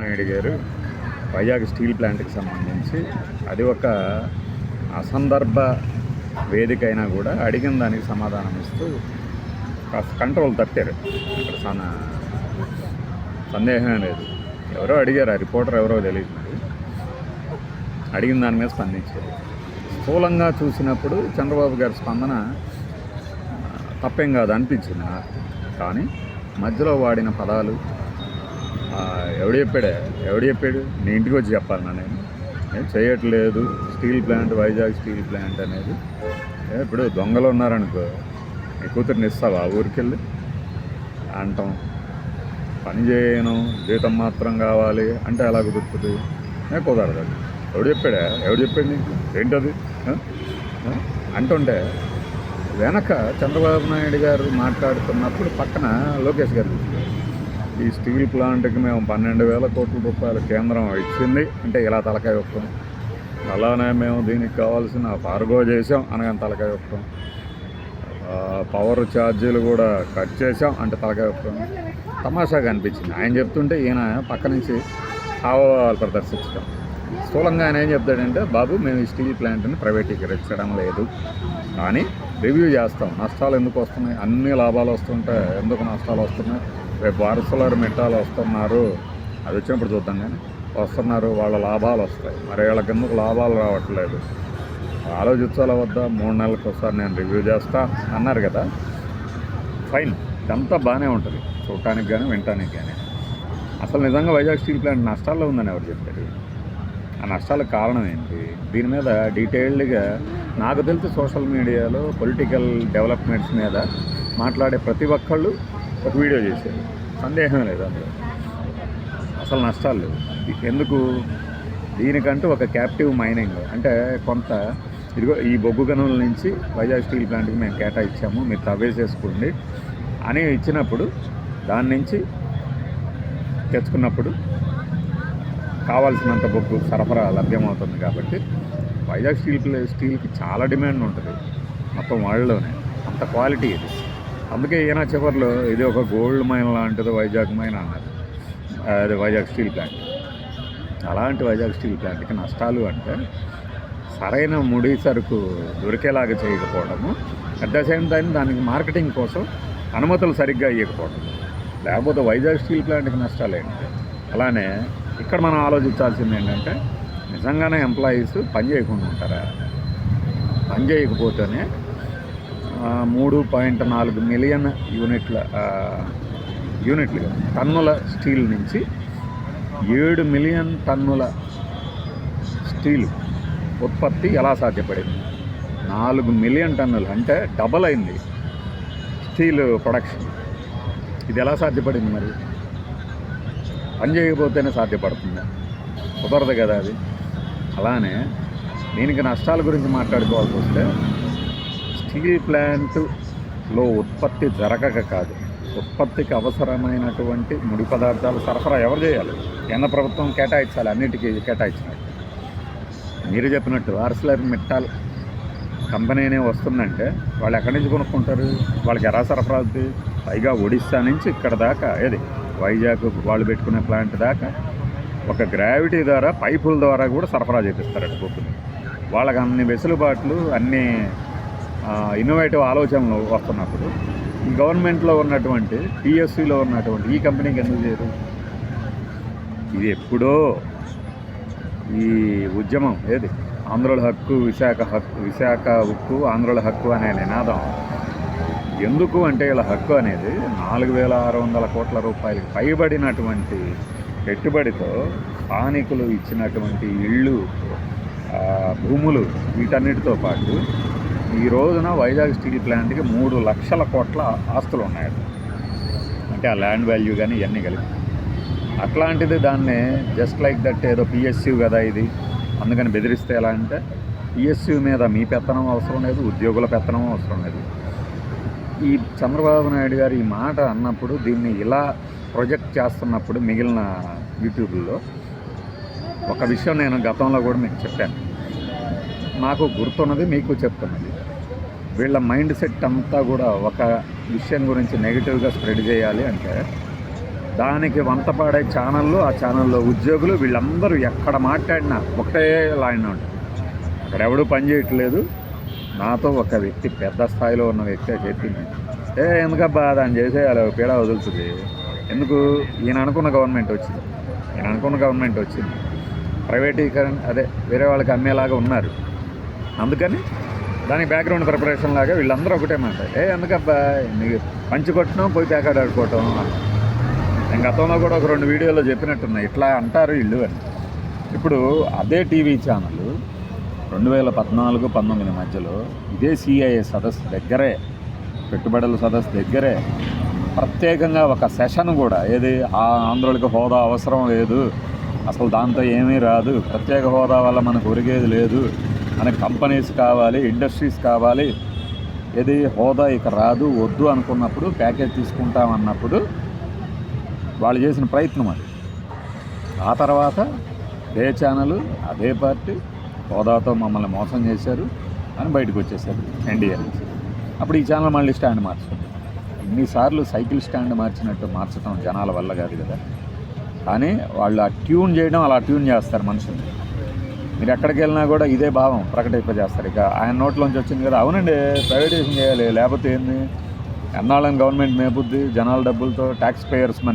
నాయుడు గారు వైజాగ్ స్టీల్ ప్లాంట్కి సంబంధించి అది ఒక అసందర్భ వేదిక అయినా కూడా అడిగిన దానికి సమాధానం ఇస్తూ కాస్త కంట్రోల్ తప్పారు అక్కడ చాలా సందేహమే లేదు. ఎవరో అడిగారు ఆ రిపోర్టర్ ఎవరో తెలియదు మరి. అడిగిన దాని మీద స్పందించారు. స్థూలంగా చూసినప్పుడు చంద్రబాబు గారి స్పందన తప్పేం కాదు అనిపించింది నాకు. కానీ మధ్యలో వాడిన పదాలు ఎవడు చెప్పాడే? ఎవడు చెప్పాడు? నీ ఇంటికి వచ్చి చెప్పాలన్నా నేను. నేను చేయట్లేదు. Steel plant Vizag steel plant అనేది. ఇప్పుడు దొంగలు ఉన్నారనుకో నీ కూతురిని ఇస్తావా ఊరికెళ్ళి? అంటాం. పని చేయను జీతం మాత్రం కావాలి అంటే ఎలా కుదురుతుంది? నేను కుదరదు. అది ఎవడు చెప్పాడా? ఎవడు చెప్పాడు నీకు? ఏంటది? అంటుంటే వెనక చంద్రబాబు నాయుడు గారు మాట్లాడుతున్నప్పుడు పక్కన లోకేష్ గారు ఈ స్టీల్ ప్లాంట్కి మేము పన్నెండు వేల కోట్ల రూపాయలు కేంద్రం ఇచ్చింది. అంటే ఇలా తలకాయ ఒప్పుతాం అలానే మేము దీనికి కావాల్సిన పార్గో చేసాం అనగానే తలకాయ ఒప్పుతాం పవర్ ఛార్జీలు కూడా కట్ చేసాం అంటే తలకాయ ఒప్పుతాం తమాషాగా అనిపించింది. ఆయన చెప్తుంటే ఈయన పక్క నుంచి హావభావాలు ప్రదర్శించడం. స్థూలంగా ఆయన ఏం చెప్తాడంటే బాబు మేము ఈ స్టీల్ ప్లాంట్ని ప్రైవేటీకరించడం లేదు. కానీ రివ్యూ చేస్తాం. నష్టాలు ఎందుకు వస్తున్నాయి? అన్ని లాభాలు వస్తుంటే ఎందుకు నష్టాలు వస్తున్నాయి? రేపు వారసులారు మిట్టాలు వస్తున్నారు. అది వచ్చినప్పుడు చూద్దాం కానీ వస్తున్నారు వాళ్ళ లాభాలు వస్తాయి. మరి వీళ్ళకి ఎందుకు లాభాలు రావట్లేదు? ఆలోచించాల వద్ద? మూడు నెలలకు ఒకసారి నేను రివ్యూ చేస్తా అన్నారు కదా? ఫైన్. ఇదంతా బాగానే ఉంటుంది. చూడటానికి కానీ వినటానికి కానీ అసలు నిజంగా వైజాగ్ స్టీల్ ప్లాంట్ నష్టాల్లో ఉందని ఎవరు చెప్పారు? ఆ నష్టాలకు కారణం ఏంటి? దీని మీద డీటెయిల్డ్గా నాకు తెలిసి సోషల్ మీడియాలో పొలిటికల్ డెవలప్మెంట్స్ మీద మాట్లాడే ప్రతి ఒక్కళ్ళు ఒక వీడియో చేశారు. సందేహం లేదు అందులో. అసలు నష్టాలు లేవు. ఎందుకు? దీనికంటూ ఒక క్యాప్టివ్ మైనింగ్ అంటే కొంత ఇదిగో ఈ బొగ్గు గనుల నుంచి వైజాగ్ స్టీల్ ప్లాంట్కి మేము కేటాయించాము. మీరు తవ్వేసేసుకోండి అని ఇచ్చినప్పుడు దాని నుంచి తెచ్చుకున్నప్పుడు కావాల్సినంత బొగ్గు సరఫరా లభ్యమవుతుంది కాబట్టి వైజాగ్ స్టీల్ స్టీల్కి చాలా డిమాండ్ ఉంటుంది మొత్తం వరల్డ్లోనే. అంత క్వాలిటీ ఇది. అందుకే ఈయన చివరిలో ఇది ఒక గోల్డ్ మైన్ లాంటిది వైజాగ్ మైన్ అన్నారు. అది వైజాగ్ స్టీల్ ప్లాంట్. అలాంటి వైజాగ్ స్టీల్ ప్లాంట్కి నష్టాలు అంటే సరైన ముడి సరుకు దొరికేలాగా చేయకపోవడము. అట్ ద సేమ్ టైం దానికి మార్కెటింగ్ కోసం అనుమతులు సరిగ్గా ఇవ్వకపోవడం లేకపోతే వైజాగ్ స్టీల్ ప్లాంట్కి నష్టాలు ఏంటి? అలానే ఇక్కడ మనం ఆలోచించాల్సింది ఏంటంటే నిజంగానే ఎంప్లాయీస్ పని చేయకుండా ఉంటారా? పని చేయకపోతేనే మూడు పాయింట్ నాలుగు మిలియన్ యూనిట్ల యూనిట్లు టన్నుల స్టీల్ నుంచి ఏడు మిలియన్ టన్నుల స్టీల్ ఉత్పత్తి ఎలా సాధ్యపడింది? నాలుగు మిలియన్ టన్నులు అంటే డబల్ అయింది స్టీల్ ప్రొడక్షన్. ఇది ఎలా సాధ్యపడింది మరి? పని చేయకపోతేనే సాధ్యపడుతుంది. కుదరదు కదా అది. అలానే దీనికి నష్టాల గురించి మాట్లాడుకోవాల్సి వస్తే స్టీల్ ప్లాంట్లో ఉత్పత్తి జరగక కాదు. ఉత్పత్తికి అవసరమైనటువంటి ముడి పదార్థాలు సరఫరా ఎవరు చేయాలి? కేంద్ర ప్రభుత్వం కేటాయించాలి అన్నిటికీ కేటాయించాలి. మీరు చెప్పినట్టు ఆర్సిలర్ మిట్టాల్ కంపెనీనే వస్తుందంటే వాళ్ళు ఎక్కడి నుంచి కొనుక్కుంటారు? వాళ్ళకి ఎలా సరఫరా అవుతుంది పైగా ఒడిస్సా నుంచి ఇక్కడ దాకా ఏది? వైజాగ్ వాళ్ళు పెట్టుకునే ప్లాంట్ దాకా ఒక గ్రావిటీ ద్వారా పైపుల ద్వారా కూడా సరఫరా చేపిస్తారట బొగ్గుని వాళ్ళకి అన్ని వెసులుబాట్లు అన్ని ఇన్నోవేటివ్ ఆలోచనలు వస్తున్నప్పుడు గవర్నమెంట్లో ఉన్నటువంటి పిఎస్సిలో ఉన్నటువంటి ఈ కంపెనీకి ఎందుకు చేయరు? ఇది ఎప్పుడో ఈ ఉద్యమం ఏది? ఆంధ్రుల హక్కు విశాఖ హక్కు విశాఖ ఉక్కు ఆంధ్రుల హక్కు అనే నినాదం ఎందుకు అంటే ఇలా హక్కు అనేది నాలుగు వేల ఆరు వందల కోట్ల రూపాయలకు పైబడినటువంటి పెట్టుబడితో స్థానికులు ఇచ్చినటువంటి ఇళ్ళు భూములు వీటన్నిటితో పాటు ఈ రోజున వైజాగ్ స్టీల్ ప్లాంట్కి మూడు లక్షల కోట్ల ఆస్తులు ఉన్నాయి. అంటే ఆ ల్యాండ్ వాల్యూ కానీ ఇవన్నీ కలిపి. అట్లాంటిది దాన్ని జస్ట్ లైక్ దట్ ఏదో పిఎస్యూ కదా ఇది. అందుకని బెదిరిస్తే ఎలా అంటే పిఎస్యూ మీద మీ పెత్తనం అవసరం లేదు ఉద్యోగుల పెత్తనం అవసరం లేదు. ఈ చంద్రబాబు నాయుడు గారు ఈ మాట అన్నప్పుడు దీన్ని ఇలా ప్రొజెక్ట్ చేస్తున్నప్పుడు మిగిలిన యూట్యూబ్లో ఒక విషయం నేను గతంలో కూడా మీకు చెప్పాను. నాకు గుర్తున్నది మీకు చెప్తున్నది. వీళ్ళ మైండ్ సెట్ అంతా కూడా ఒక విషయం గురించి నెగిటివ్గా స్ప్రెడ్ చేయాలి అంటే దానికి వంతపాడే ఛానళ్ళు ఆ ఛానల్లో ఉద్యోగులు వీళ్ళందరూ ఎక్కడ మాట్లాడినా ఒకటే లైన్ ఉంటుంది అక్కడ ఎవడూ పని చేయట్లేదు. నాతో ఒక వ్యక్తి పెద్ద స్థాయిలో ఉన్న వ్యక్తి చెప్పింది. ఏ ఎందుకబ్బా దాన్ని చేసేయాలి? పీడ వదులుతుంది. ఎందుకు? ఈయన అనుకున్న గవర్నమెంట్ వచ్చింది. ఈయన అనుకున్న గవర్నమెంట్ వచ్చింది. ప్రైవేటీకరణ అదే వేరే వాళ్ళకి అమ్మేలాగా ఉన్నారు. అందుకని దానికి బ్యాక్గ్రౌండ్ ప్రిపరేషన్ లాగా వీళ్ళందరూ ఒకటే మాట. ఏ ఎందుకబ్బా? నీకు పంచి కొట్టడం పోయి ప్యాకెట్ ఆడుకోవటం. నేను గతంలో కూడా ఒక రెండు వీడియోలో చెప్పినట్టున్నాయి ఇట్లా అంటారు ఇల్లు అని. ఇప్పుడు అదే టీవీ ఛానల్ రెండు వేల పద్నాలుగు పంతొమ్మిది మధ్యలో ఇదే సిఐఏ సదస్సు దగ్గరే పెట్టుబడుల సదస్సు దగ్గరే ప్రత్యేకంగా ఒక సెషన్ కూడా ఏది ఆ ఆంధ్రులకు హోదా అవసరం లేదు అసలు దాంతో ఏమీ రాదు ప్రత్యేక హోదా వల్ల మనకు ఒరిగేది లేదు మనకి కంపెనీస్ కావాలి ఇండస్ట్రీస్ కావాలి ఏది హోదా ఇక రాదు వద్దు అనుకున్నప్పుడు ప్యాకేజ్ తీసుకుంటామన్నప్పుడు వాళ్ళు చేసిన ప్రయత్నం అది. ఆ తర్వాత అదే ఛానల్ అదే పార్టీ హోదాతో మమ్మల్ని మోసం చేశారు అని బయటకు వచ్చేసారు ఎన్డీఏ నుంచి. అప్పుడు ఈ ఛానల్ మళ్ళీ స్టాండ్ మార్చుకుంది. ఇన్నిసార్లు సైకిల్ స్టాండ్ మార్చినట్టు మార్చడం జనాల వల్ల కాదు కదా. కానీ వాళ్ళు ఆ ట్యూన్ చేయడం అలా ట్యూన్ చేస్తారు మనుషుల్ని. మీరు ఎక్కడికి వెళ్ళినా కూడా ఇదే భావం ప్రకటింపజేస్తారు. ఇక ఆయన నోట్లోంచి వచ్చింది కదా అవునండి ప్రైవేటైజేషన్ చేయాలి లేకపోతే ఏంది? ఎన్నాళ్ళని గవర్నమెంట్ మేపుద్ది? జనాల డబ్బులతో ట్యాక్స్ పేయర్స్ మనీ